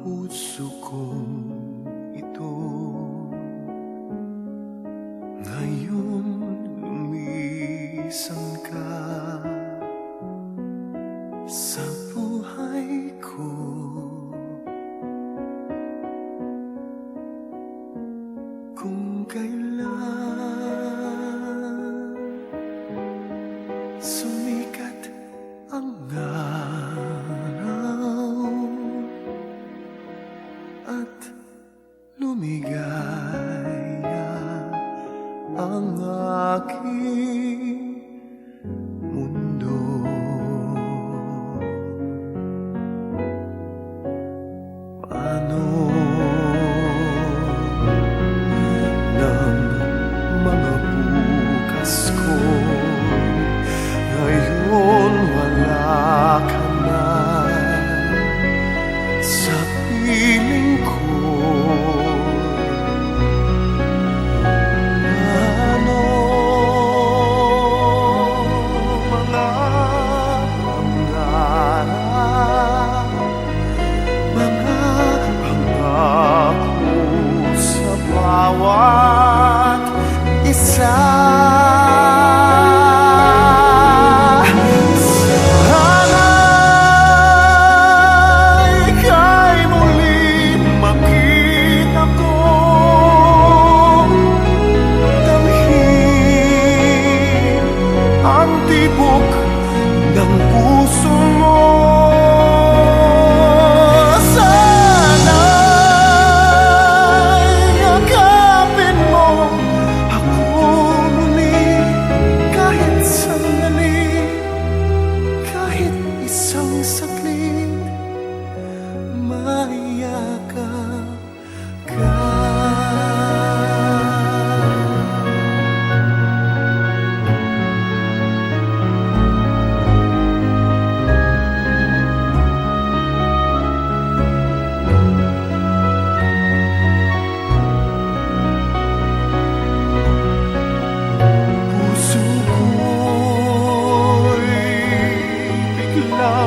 puso ko ito. Ngayon lumisan ka. Sa buhay ko. Kung kailan lumigaya ang aking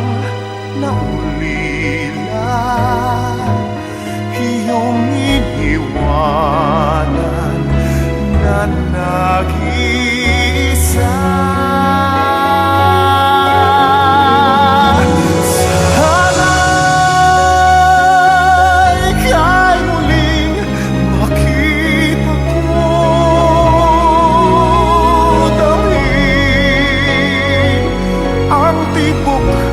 ang naulila Iyong iniwanan na nag-iisa Ang tibok